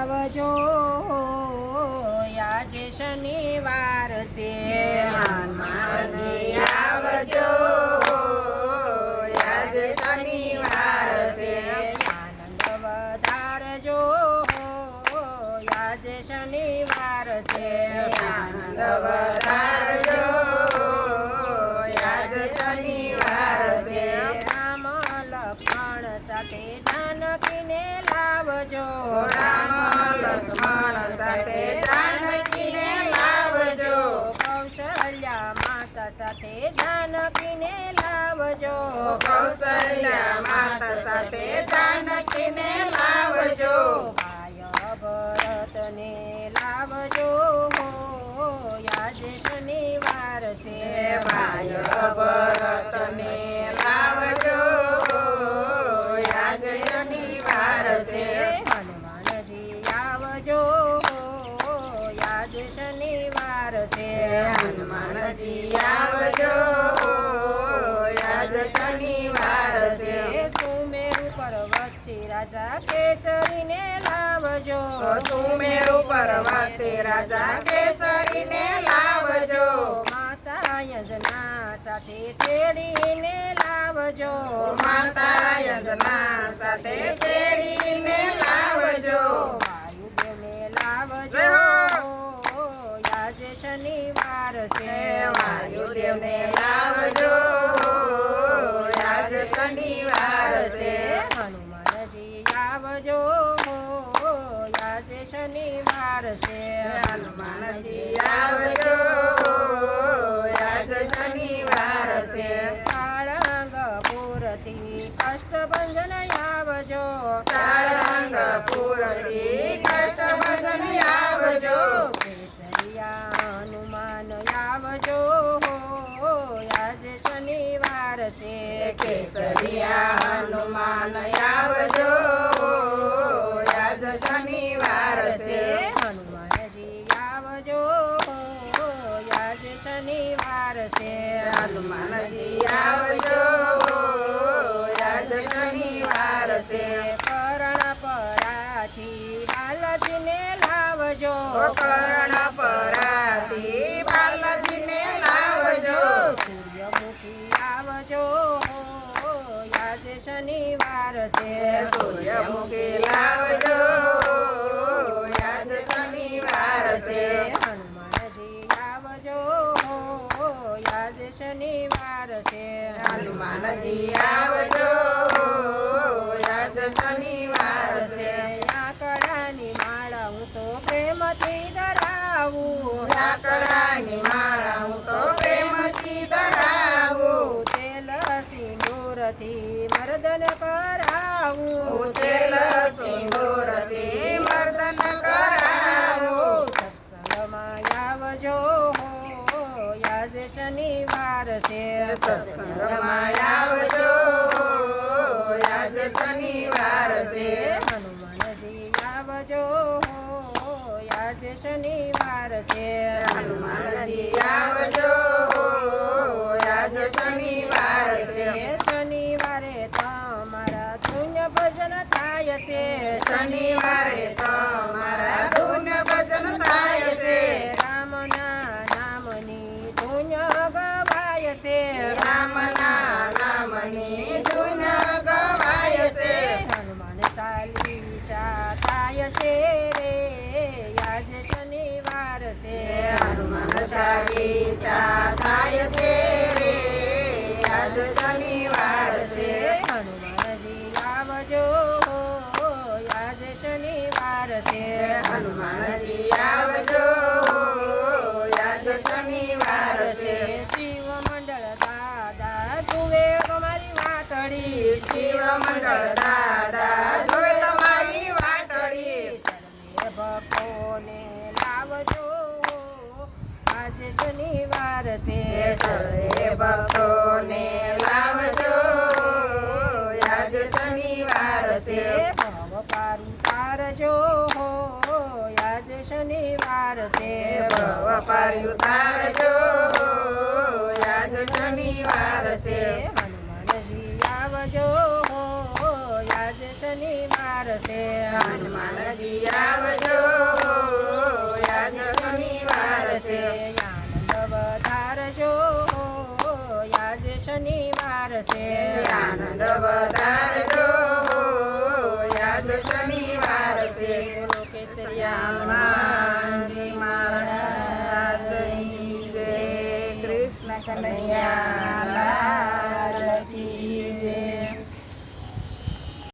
આવજો આજે શનિવાર છે. હનુમાનજી આવજો આજે શનિવાર છે. આનંદ વધારજો આજે શનિવાર છે. આનંદ વધારજો આજે શનિવાર છે. રામ લક્ષ્મણ સાથે જાનકીને લાવજો રામ લક્ષ્મણ સાથે જાનકીને લાવજો. કૌશલ્યા માતા સાથે જાનકીને લાવજો. કૌશલ્યા માતા સાથે જાનકીને લાવજો. ભાય ભરતને લાવજો આજે શનિવાર છે. ભાઈ ભરતને આવજો. આજ શનિવાર છે. સુમેરુ પર્વતથી રાજા કેસરીને લાવજો. સુમેરુ પર્વતે રાજા કેસરીને લાવજો. માતા યજના સાથે તેડીને લાવજો. માતા યજના સાથે હનુમાનજી આવજો આજ શનિવાર છે. સાળંગપુરથી કષ્ટભંજન આવજો. સાળંગપુરથી કષ્ટભંજન આવજો. કેસરિયા હનુમાન આવજો આજે શનિવાર છે. કેસરિયા હનુમાન આવજો. શનિવાર છે. હનુમાનજી આવજો. આજ શનિવાર છે. કરણ પરાથી બાલાજીને લાવજો. કરણ પરાથી બાલાજીને લાવજો. સૂર્યમુખી આવજો. આજ શનિવાર છે. સૂર્યમુખી લાવજો. શનિવાર હનુમાનજી આવજો. આજ શનિવાર છે. આકડાની માળા હું તો પ્રેમથી ધરાવું. લાકડાની માળા હું તો પ્રેમથી ધરાવું. તેલ સિંદૂરથી મર્દન કરાવું. તેલ છે સત્સંગમાં આવજો આજ શનિવાર છે હનુમાનજી આવજો આજ શનિવાર છે શનિવારે તમારા શૂન્ય ભજન થાય છે. શનિવારે તો ચાલીસા થાય છે રે આજ શનિવાર છે. હનુમાનજી આવજો યાદ શનિવાર છે. હનુમાનજી આવજો આજ શનિવાર છે. શિવ મંડળ દાદા તુવે તમારી વાતડી. શિવ મંડળ દાદા છે સર્વે ભક્તોને લાવજો. આજ શનિવાર છે. ભવ પારું તારજો આજે શનિવાર છે. ભવ પાર ઉતારજો આજ શનિવાર છે. હનુમાનજી આવજો આજે શનિવાર છે. હનુમાનજી આવજો આજ શનિવાર છે. છે આનંદ વધારજો યાદ શનિવાર છે. કેસરિયા જય. કૃષ્ણ કનૈયા.